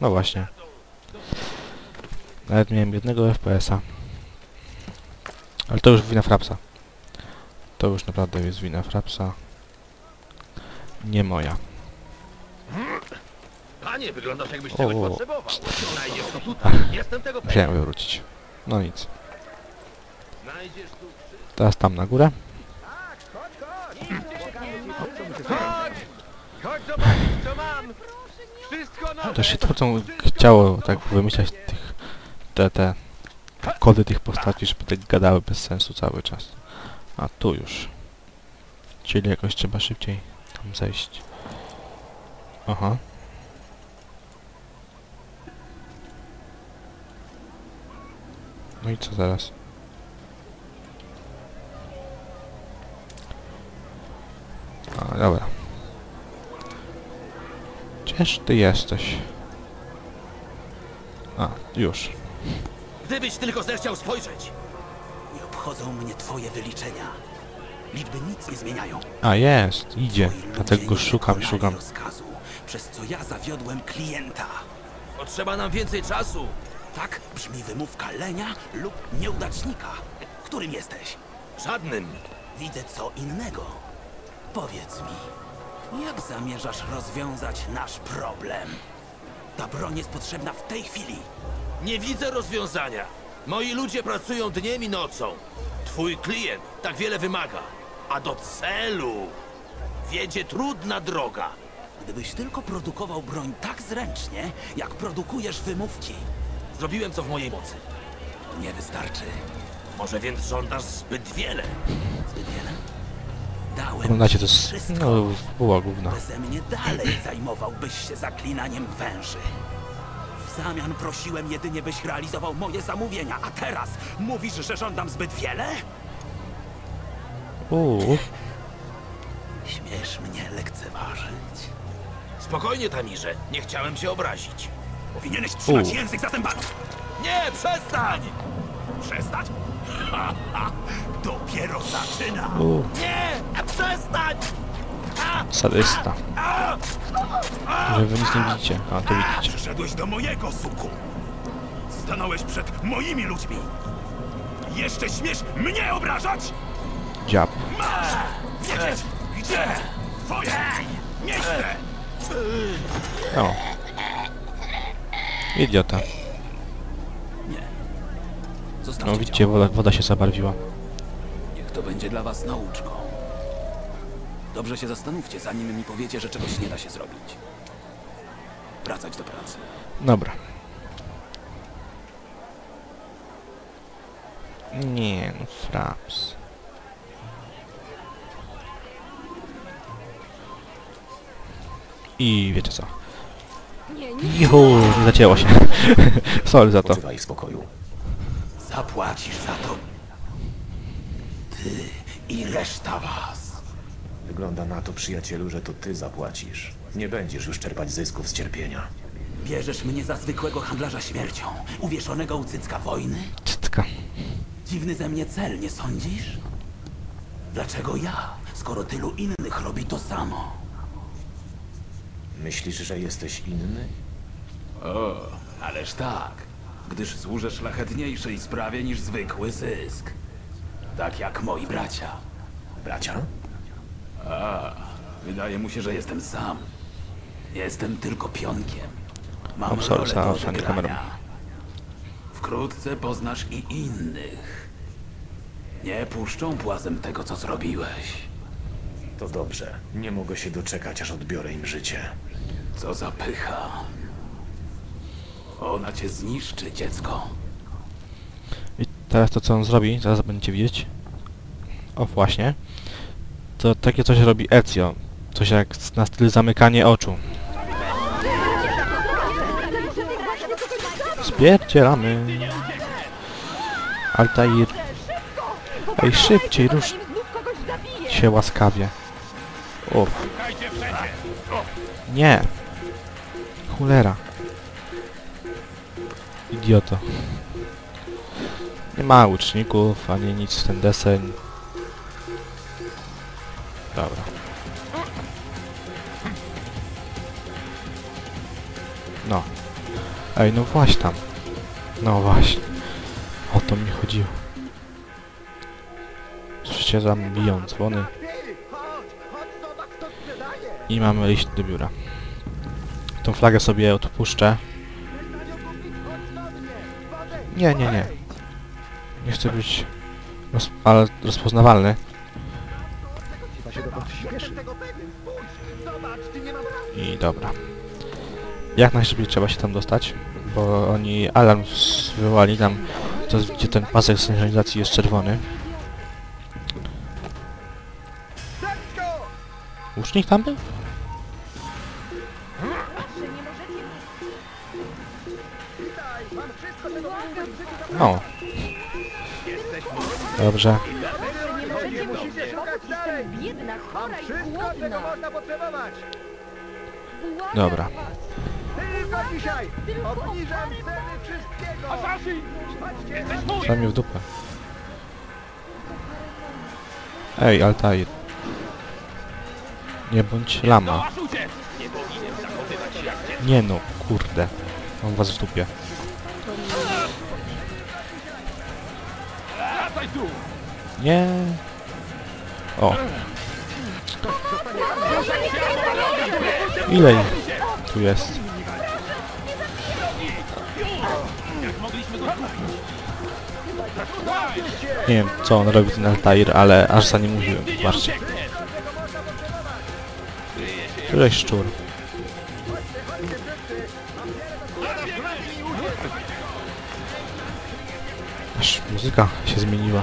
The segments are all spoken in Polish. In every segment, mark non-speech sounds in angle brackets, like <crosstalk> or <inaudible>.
No właśnie. Nawet miałem jednego FPS-a. Ale to już wina Frapsa. To już naprawdę jest wina Frapsa. Nie moja. Panie, wyglądasz jakbyś czegoś potrzebował. Znajdziesz to tutaj. Jestem tego pewien. Musiałem wywrócić. No nic. Teraz tam na górę. Chodź! Chodź zobaczyć, co mam! Wszystko nowe! Też się twórcom chciało tak wymyślać tych... Te, te kody tych postaci, żeby tak gadały bez sensu cały czas. A tu już. Czyli jakoś trzeba szybciej tam zejść. Aha. No i co teraz? A, dobra. Gdzież ty jesteś? A, już. Gdybyś tylko zechciał spojrzeć! Nie obchodzą mnie twoje wyliczenia. Liczby nic nie zmieniają. A, jest, idzie. Twoi Dlatego go nie szukam, wykonali szukam. rozkazu, przez co ja zawiodłem klienta. Potrzeba nam więcej czasu! Tak brzmi wymówka lenia lub nieudacznika. Którym jesteś? Żadnym! Widzę co innego. Powiedz mi, jak zamierzasz rozwiązać nasz problem? Ta broń jest potrzebna w tej chwili. Nie widzę rozwiązania! Moi ludzie pracują dniem i nocą. Twój klient tak wiele wymaga. A do celu wiedzie trudna droga. Gdybyś tylko produkował broń tak zręcznie, jak produkujesz wymówki, Zrobiłem co w mojej mocy. nie wystarczy. Może więc żądasz zbyt wiele. Zbyt wiele? Oglądacie, to wszystko. No, była gówna. Beze mnie dalej zajmowałbyś się zaklinaniem węży. W zamian prosiłem jedynie, byś realizował moje zamówienia, a teraz mówisz, że żądam zbyt wiele? Uuu, Śmiesz mnie lekceważyć. Spokojnie, Tamirze. Nie chciałem cię obrazić. Powinieneś trzymać U. język za zębami. Nie, przestań! Przestać? <laughs> Dopiero zaczyna. Nie! Przestań! sadysta. Że wy nic nie widzicie. A, to widzicie. Przyszedłeś do mojego suku. Stanąłeś przed moimi ludźmi. Jeszcze śmiesz mnie obrażać? Dziab. Masz wiedzieć, gdzie twoje miejsce! O. Idiota. Zostawcie No widzicie, woda, woda się zabarwiła. Niech to będzie dla was nauczką. Dobrze się zastanówcie, zanim mi powiecie, że czegoś nie da się zrobić. Wracać do pracy. Dobra. Nie, no fraps. I wiecie co? Nie, nie. Juhu, nie zacięło się. <laughs> Sorry za to. Poczywaj w spokoju. Zapłacisz za to. Ty i reszta was. Wygląda na to, przyjacielu, że to ty zapłacisz. Nie będziesz już czerpać zysków z cierpienia. Bierzesz mnie za zwykłego handlarza śmiercią, uwieszonego u cycka wojny? Cytka. Dziwny ze mnie cel, nie sądzisz? Dlaczego ja, skoro tylu innych robi to samo? Myślisz, że jesteś inny? O, ależ tak. Gdyż służę szlachetniejszej sprawie niż zwykły zysk. Tak jak moi bracia. Bracia? Wydaje mu się, że jestem sam. Jestem tylko pionkiem. Mam Obsorsa, rolę do. Wkrótce poznasz i innych. Nie puszczą płazem tego, co zrobiłeś. To dobrze. Nie mogę się doczekać, aż odbiorę im życie. Co za pycha. Ona cię zniszczy, dziecko. I teraz to co on zrobi, zaraz będziecie widzieć. O właśnie. To takie coś robi Ezio. Coś jak na styl zamykanie oczu. Spierdzielamy. Altair. Ej, szybciej, rusz się łaskawie. Uff. Nie. Cholera. Idioto. Nie ma łuczników, ani nic w ten deseń. Dobra. No. Ej, no właśnie tam. No właśnie. O to mi chodziło. Słyszycie, tam biją dzwony. I mamy iść do biura. Tą flagę sobie odpuszczę. Nie, nie, nie. Nie chcę być... Roz, ale rozpoznawalny. I dobra. Jak najszybciej trzeba się tam dostać, bo oni alarm wywołali tam, to gdzie ten pasek synchronizacji jest czerwony. Łucznik tam był? Assassin! Patrzcie! Daj mi w dupę. Ej, Altair. Nie bądź lama. Nie no, kurde. Mam was w dupie. Nie. O. Ile tu jest? Nie wiem, co on robi ten Altair, ale aż za nim mówiłem. Zobaczcie. Któreś szczur. Aż muzyka się zmieniła.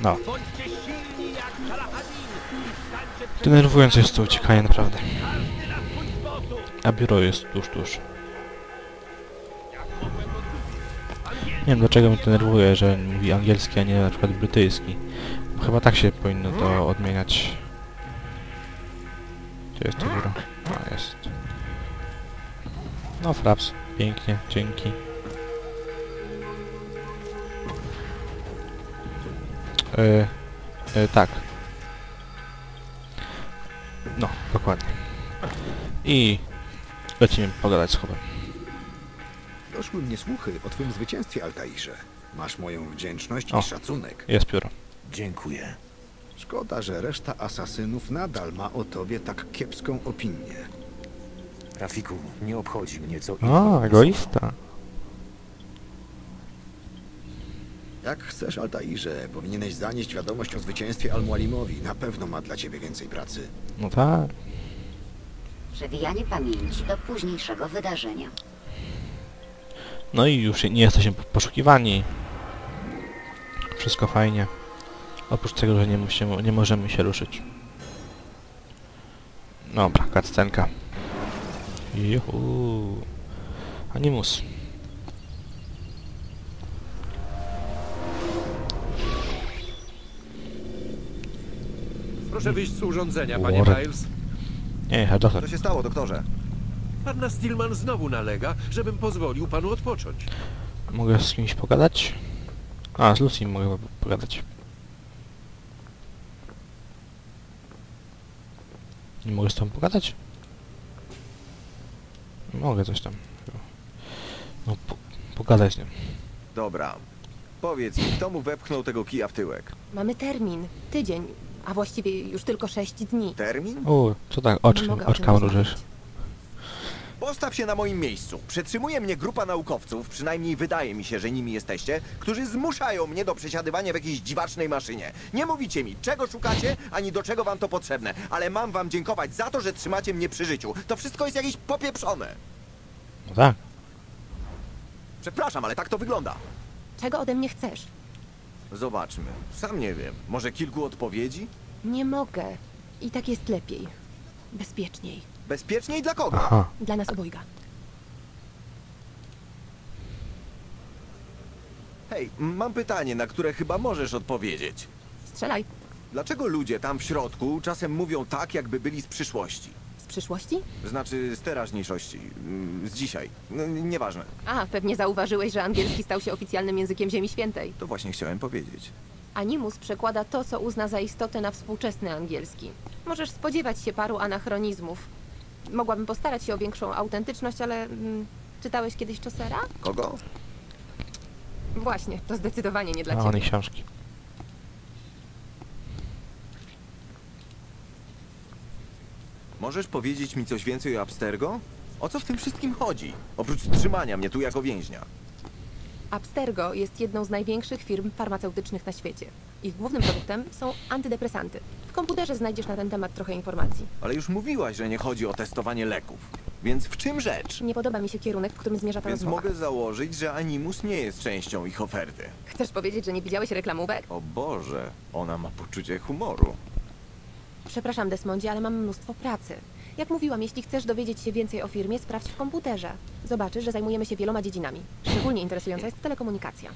No. Denerwujące jest to uciekanie naprawdę. A biuro jest tuż, tuż. Nie wiem dlaczego mnie denerwuje, że mówi angielski, a nie na przykład brytyjski. Chyba tak się powinno to odmieniać. Gdzie jest to biuro? A, jest. No, fraps. Pięknie, dzięki. Yy, yy, tak. No, dokładnie. I lecimy pogadać z Chobem. Doszły mnie słuchy o twym zwycięstwie, Altairze. Masz moją wdzięczność O. i szacunek. Jest pióro. Dziękuję. Szkoda, że reszta asasynów nadal ma o tobie tak kiepską opinię. Rafiku, nie obchodzi mnie co A, egoista. Jak chcesz, Altairze, powinieneś zanieść wiadomość o zwycięstwie Al-Mualimowi. Na pewno ma dla ciebie więcej pracy. No tak. Przewijanie pamięci do późniejszego wydarzenia. No i już nie jesteśmy poszukiwani. Wszystko fajnie. Oprócz tego, że nie, musimy, nie możemy się ruszyć. Dobra, cutscenka. Juhu. Animus. Proszę wyjść z urządzenia, panie Warren. Giles. Nie, herr doktor. Co się stało, doktorze? Panna Stillman znowu nalega, żebym pozwolił panu odpocząć. Mogę z kimś pogadać? A, z Lucy mogę pogadać. Nie mogę z tą pogadać? Mogę coś tam. No, po, pogadać z. Dobra. Powiedz mi, kto mu wepchnął tego kija w tyłek? Mamy termin. Tydzień. A właściwie już tylko sześć dni. Termin? U, co tak, oczka czym mrużysz. Postaw się na moim miejscu. Przetrzymuje mnie grupa naukowców, przynajmniej wydaje mi się, że nimi jesteście, którzy zmuszają mnie do przesiadywania w jakiejś dziwacznej maszynie. Nie mówicie mi, czego szukacie, ani do czego wam to potrzebne, ale mam wam dziękować za to, że trzymacie mnie przy życiu. To wszystko jest jakieś popieprzone. No tak. Przepraszam, ale tak to wygląda. Czego ode mnie chcesz? Zobaczmy. Sam nie wiem. Może kilku odpowiedzi? Nie mogę. I tak jest lepiej. Bezpieczniej. Bezpieczniej dla kogo? Aha. Dla nas obojga. Hej, mam pytanie, na które chyba możesz odpowiedzieć. Strzelaj. Dlaczego ludzie tam w środku czasem mówią tak, jakby byli z przyszłości? Z przyszłości? Znaczy z teraźniejszości, mm, z dzisiaj. No, nieważne. A, pewnie zauważyłeś, że angielski stał się oficjalnym językiem Ziemi Świętej. To właśnie chciałem powiedzieć. Animus przekłada to, co uzna za istotę na współczesny angielski. Możesz spodziewać się paru anachronizmów. Mogłabym postarać się o większą autentyczność, ale mm, czytałeś kiedyś Chaucera? Kogo? Właśnie, to zdecydowanie nie dla A ciebie. książki. Możesz powiedzieć mi coś więcej o Abstergo? O co w tym wszystkim chodzi? Oprócz trzymania mnie tu jako więźnia. Abstergo jest jedną z największych firm farmaceutycznych na świecie. Ich głównym produktem są antydepresanty. W komputerze znajdziesz na ten temat trochę informacji. Ale już mówiłaś, że nie chodzi o testowanie leków. Więc w czym rzecz? Nie podoba mi się kierunek, w którym zmierza ta Więc rozmowa. mogę założyć, że Animus nie jest częścią ich oferty. Chcesz powiedzieć, że nie widziałeś reklamówek? O Boże, ona ma poczucie humoru. Przepraszam, Desmondzie, ale mam mnóstwo pracy. Jak mówiłam, jeśli chcesz dowiedzieć się więcej o firmie, sprawdź w komputerze. Zobaczysz, że zajmujemy się wieloma dziedzinami. Szczególnie interesująca jest telekomunikacja.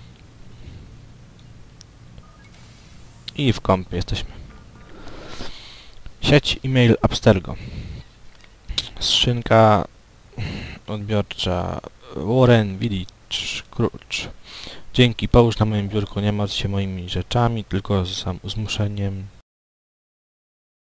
I w kompie jesteśmy. Sieć e-mail Abstergo. Skrzynka odbiorcza Warren Village Scrooge. Dzięki, połóż na moim biurku, nie martw się moimi rzeczami, tylko z zmuszeniem